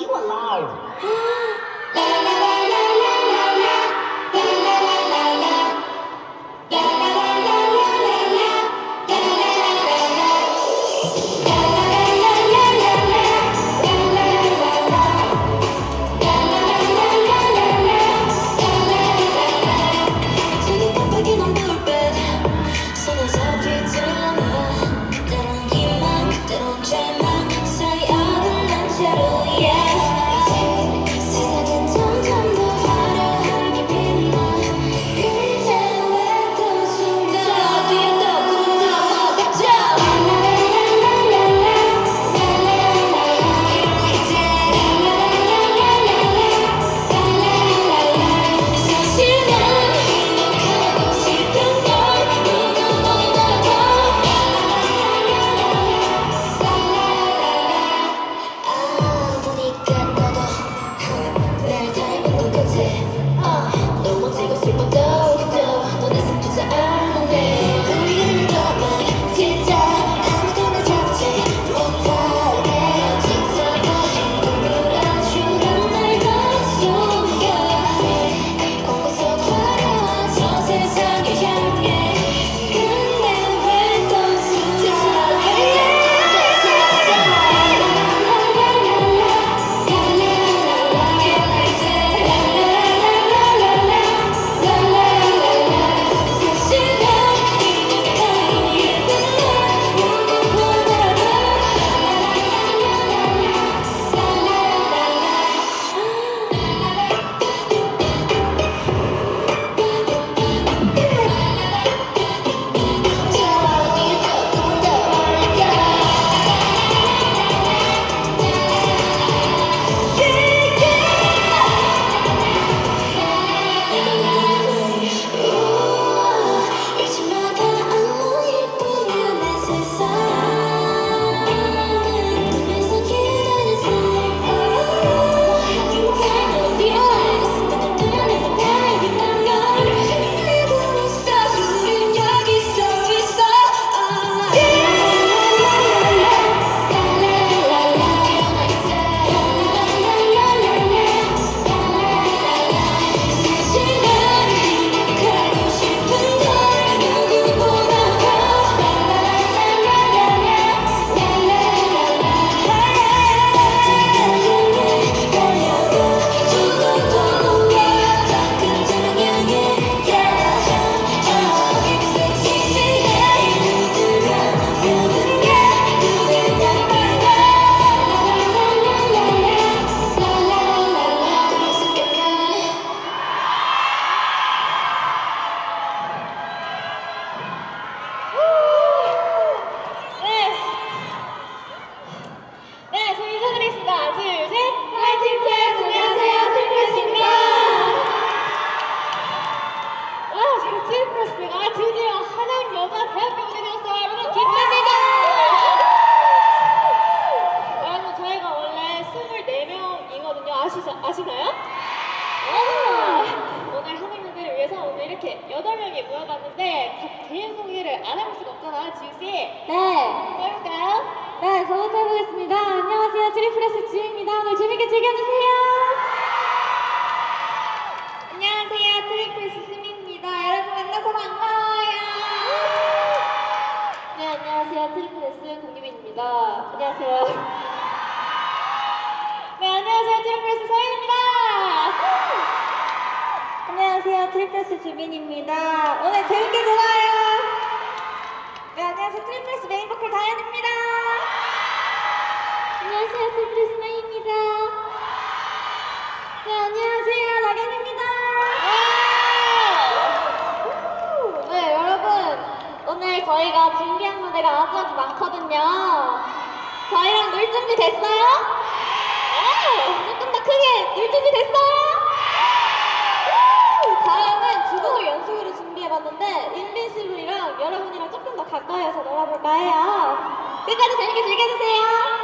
you allowed. 이렇게 8명이 모여봤는데 각 개인 소개를 안 해볼 수가 없잖아, 지우씨. 네, 해볼까요? 네, 저부터 해보겠습니다. 안녕하세요, 트리플레스 지우입니다. 오늘 재밌게 즐겨주세요. 안녕하세요. 트리플스 스미입니다. 여러분 만나서 반가워요. 네, 안녕하세요, 트리플레스 공유빈입니다. 안녕하세요. 네, 안녕하세요. 트리플스 서인입니다. 안녕하세요, 트리플레스 주빈입니다. 오늘 재밌게 놀아요. 네, 안녕하세요. 트리플스 메인 보컬 다현입니다. 안녕하세요, 트리플레스 마이입니다. 네, 안녕하세요, 나경입니다. 네, 여러분. 오늘 저희가 준비한 무대가 아주 아주 많거든요. 저희랑 놀 준비 됐어요? 조금 더 크게 놀 준비 됐어요? 다음은 주곡을 연습으로 준비해봤는데 인빈시블이랑 여러분이랑 조금 더 가까이서 놀아볼까 해요. 끝까지 재밌게 즐겨주세요.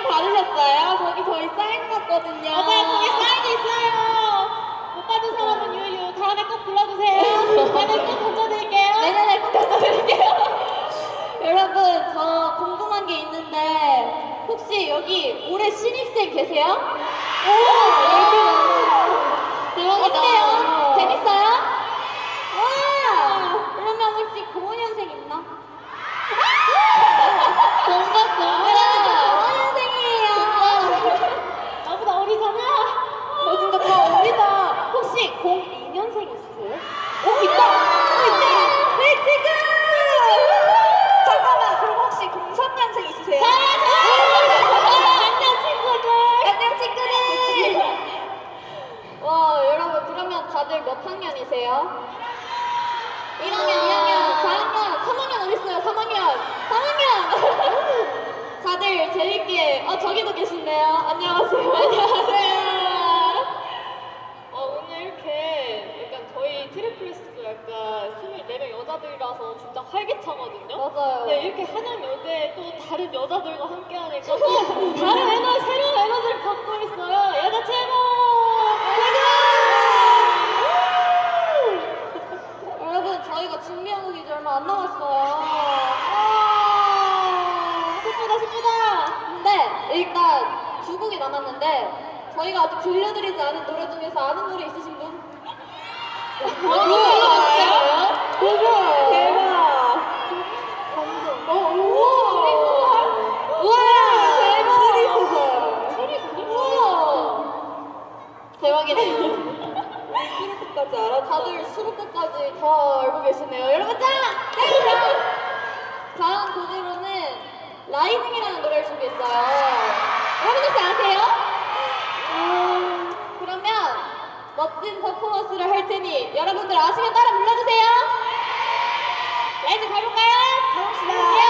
사인 받으셨어요? 저기 저희 사인 받거든요. 맞아요, 거기 사인이 있어요. 못 받은 사람은 유유. 다음에 꼭 불러주세요. 다음에 꼭 던져드릴게요. 내년에 꼭 던져드릴게요. 여러분, 저 궁금한 게 있는데 혹시 여기 올해 신입생 계세요? 오, 이렇게 많아요. 대박이다. 어때요? 재밌어요? 네. 와, 그러면 혹시 05년생 있나? 두 곡이 남았는데 저희가 아직 들려드리지 않은 노래 중에서 아는 노래 있으신 분? 어, 누구예요? 누구예요? 대박. 어, 우와. 우와. 대박. 소리 소리. 우와. 대박이네요. 수록곡까지 알아. 다들 수록곡까지 다 알고 계시네요. 여러분 짱! 다음 곡으로는 라이징이라는 노래를 준비했어요. 여러분 혹시 아세요? 음, 그러면 멋진 퍼포먼스를 할 테니 여러분들 아시면 따라 불러주세요. 라이징 가볼까요? 가봅시다.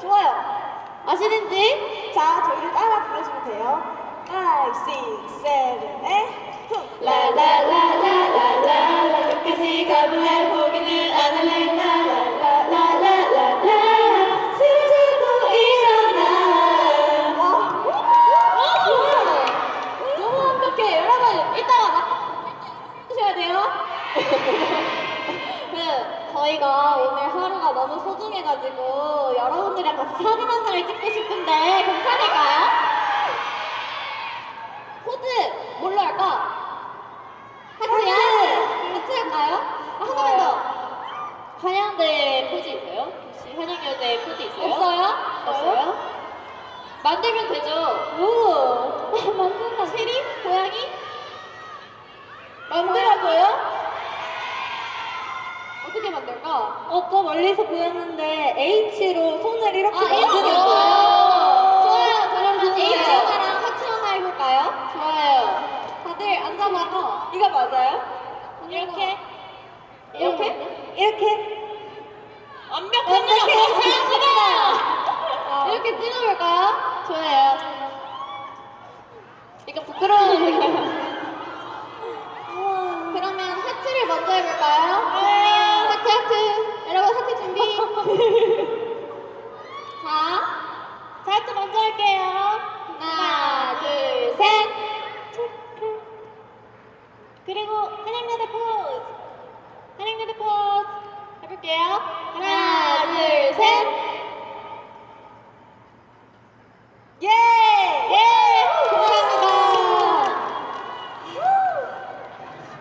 좋아요. 아시는지? 자, 저희를 따라 불러주면 돼요. 5, 6, 7, 8, 라라라라라라라 너무 소중해가지고 여러분들이랑 같이 사진 한 장을 찍고 싶은데 괜찮을까요? 포즈 뭘로 할까? 같이요? 같이 할까요? 아, 하나만 더. 한양대 포즈 있어요? 혹시 한양여대 포즈 있어요? 없어요? 없어요? 만들면 되죠? 오! 만든다. 체리? 고양이? 만들어줘요? 어떻게 만들까? 어, 저 멀리서 보였는데 H로 손을 이렇게 아, 이렇게 만드는 좋아요. 거예요. 좋아요. 그러면. H 하나랑 같이 하나 해볼까요? 좋아요. 다들 앉아봐요. 이거 맞아요? 이렇게. 이렇게? 이렇게? 완벽합니다. 아. 이렇게 찍어볼까요? 좋아요. 이거 부끄러운 그러면 하트를 먼저 해볼까요? 하트 하트. 여러분 하트 자, 자 하트 먼저 할게요. 하나, 둘, 셋. 그리고 한행대대 포즈. 한행대대 포즈. 해볼게요. 하나, 둘, 셋. 예! 예! 감사합니다.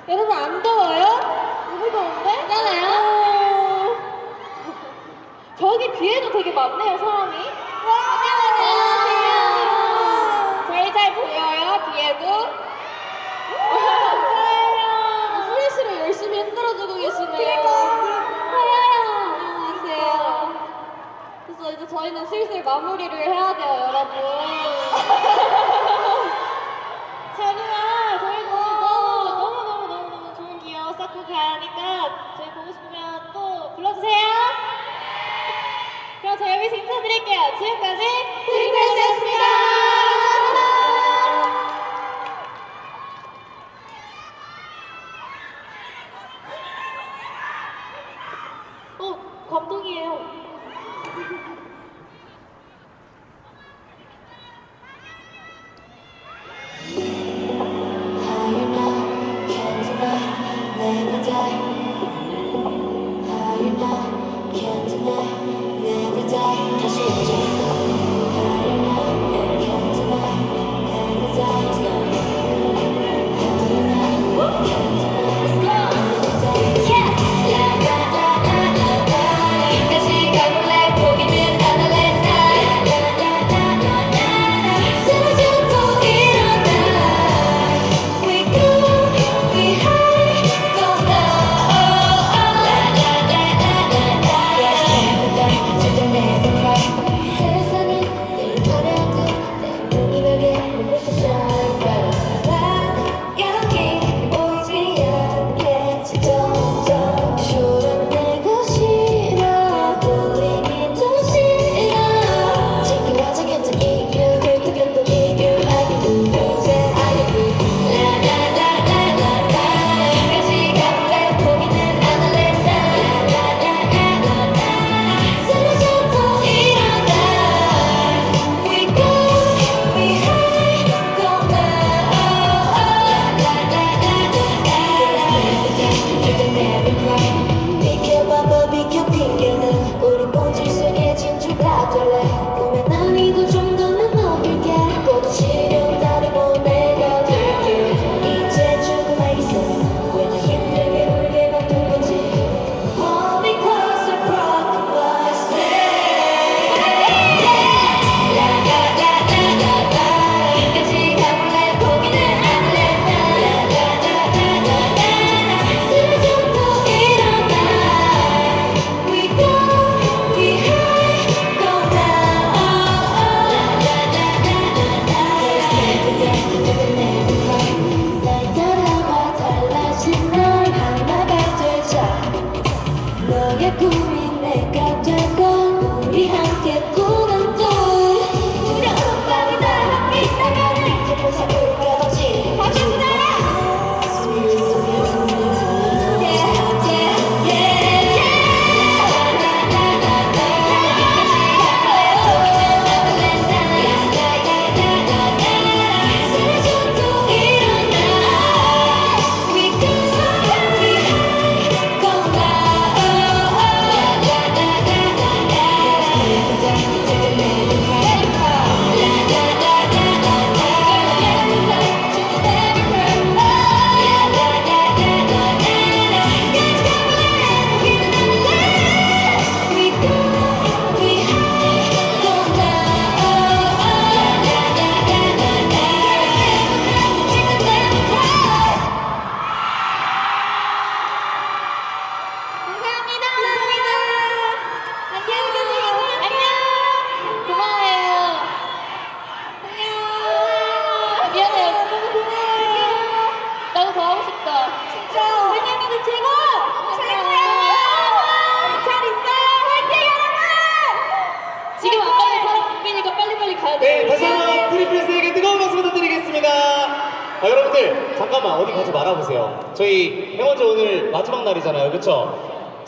여러분 안 더워요? 너무 더운데? 괜찮아요? 오. 저기 뒤에도 되게 많네요, 사람이. 안녕하세요. 저희 잘 보여요, 뒤에도? 감사해요. 후레쉬로 열심히 흔들어주고 계시네요. 그러니까. 안녕하세요. 그래서 이제 저희는 슬슬 마무리를 해야 돼요, 여러분. 하지만 저희도 너무, 너무, 너무, 너무, 너무 좋은 기억 쌓고 가니까 저희 보고 싶으면 또 불러주세요. 그럼 저희 여기서 인사드릴게요. 지금까지 트리플스였습니다. 어, 감동이에요. 너의 꿈이 내가 되고 우리 함께